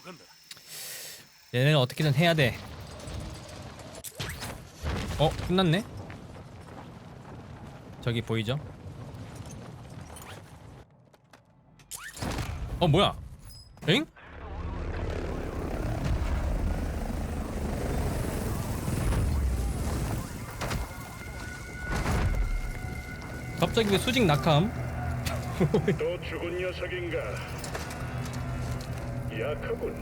간다. 얘네는 어떻게든 해야 돼. 어, 끝났네. 저기 보이죠? 어, 뭐야? 엥? 갑자기 왜 수직 낙함? 또 죽은 녀석인가? 약하군.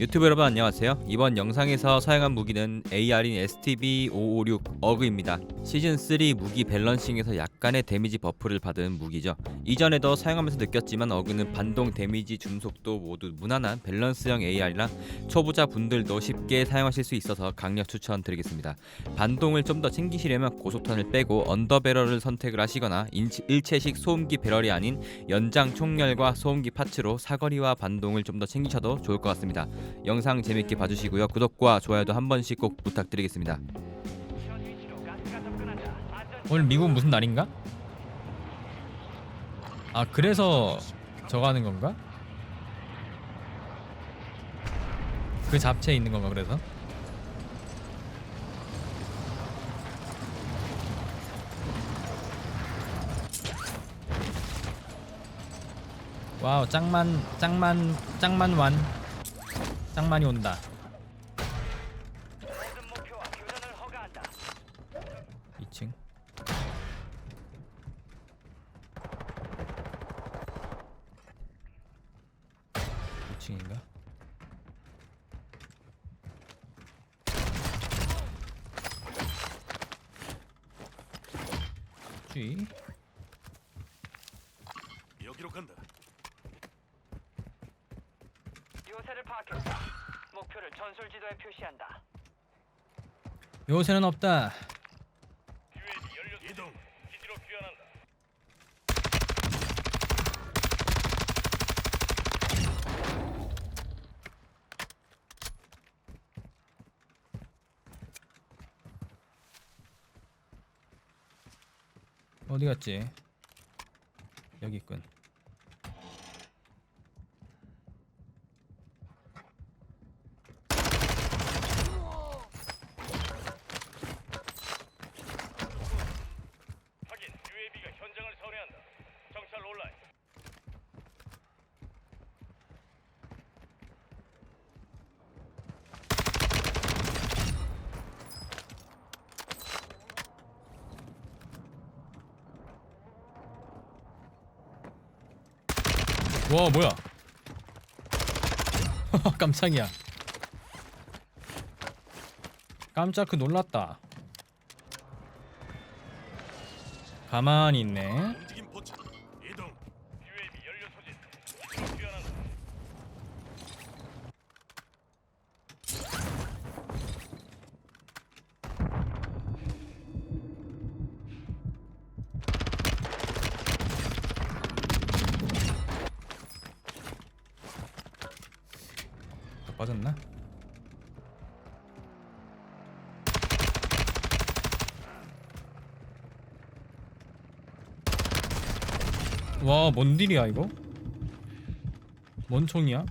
유튜브 여러분 안녕하세요. 이번 영상에서 사용한 무기는 AR인 STB556 어그입니다. 시즌 3 무기 밸런싱에서 약간의 데미지 버프를 받은 무기죠. 이전에도 사용하면서 느꼈지만 어그는 반동 데미지 중속도 모두 무난한 밸런스형 AR이라 초보자 분들도 쉽게 사용하실 수 있어서 강력 추천드리겠습니다. 반동을 좀 더 챙기시려면 고속탄을 빼고 언더 배럴을 선택을 하시거나 일체식 소음기 배럴이 아닌 연장 총열과 소음기 파츠로 사거리와 반동을 좀 더 챙기셔도 좋을 것 같습니다. 영상 재밌게 봐주시고요. 구독과 좋아요도 한 번씩 꼭 부탁드리겠습니다. 오늘 미국 무슨 날인가? 아 그래서 저거 하는 건가? 그 잡채에 있는 건가 그래서? 와우 짱만 짱만 짱만 완 짱만이 온다 2층 2층인가? 쥐 여기로 간다. 요새를 파악했다. 목표를 전술 지도에 표시한다. 요새는 없다 UAV 연료 이동. 기지로 귀환한다. 어디 갔지? 여기 있군. 확인. UAV가 현장을 선회한다. 정찰 온라인. 와 뭐야? 깜짝이야. 깜짝 그 놀랐다. 가만히 있네. 움직임 포착. 이동. UAV 연료 소진. 기지로 귀환한다. 더 빠졌나? 와, 뭔 딜이야 이거? 뭔 총이야?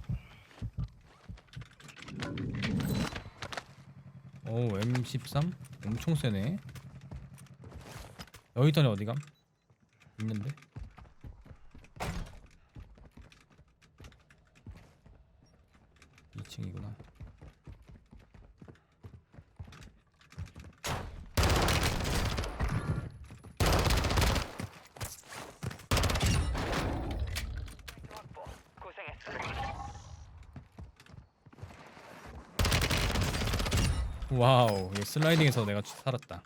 오, M13? 엄청 세네. 여기 있더니 어디감? 있는데? 이층이구나 확보. 고생했어. 와우, 이 슬라이딩에서 내가 살았다.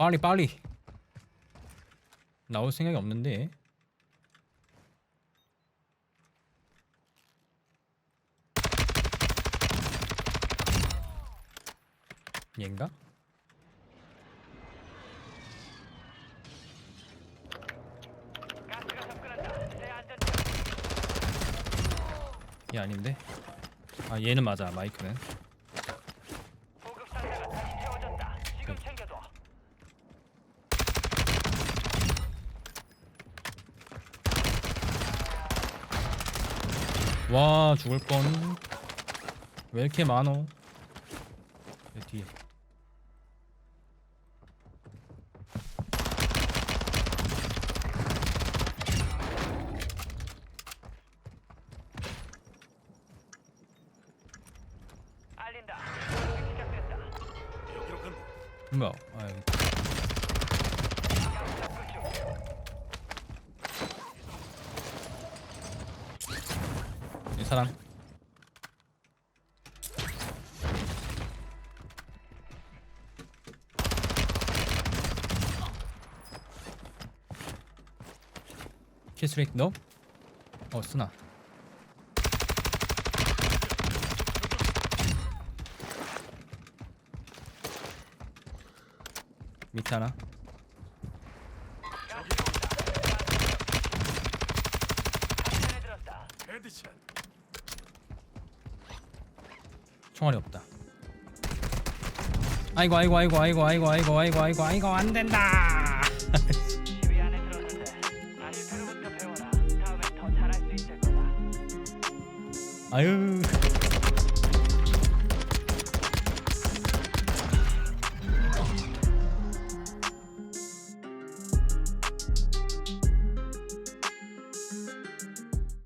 빨리 빨리. 나올 생각이 없는데. 얘인가? 얘 아닌데? 아 얘는 맞아 마이크는. 와 죽을 뻔. 왜 이렇게 많어? 내 뒤에. 알린다. 공격이 시작됐다. 여기로 간다. 뭐야? 아 여기. 중. 사람. 키스릭 너? 어 쓰나? 밑에 하나. 안전에 들었다. 헤드샷. 총알이 없다. 아이고 아이고 아이고 아이고 아이고 아이고 아이고 아이고 아이고 안 된다. 아유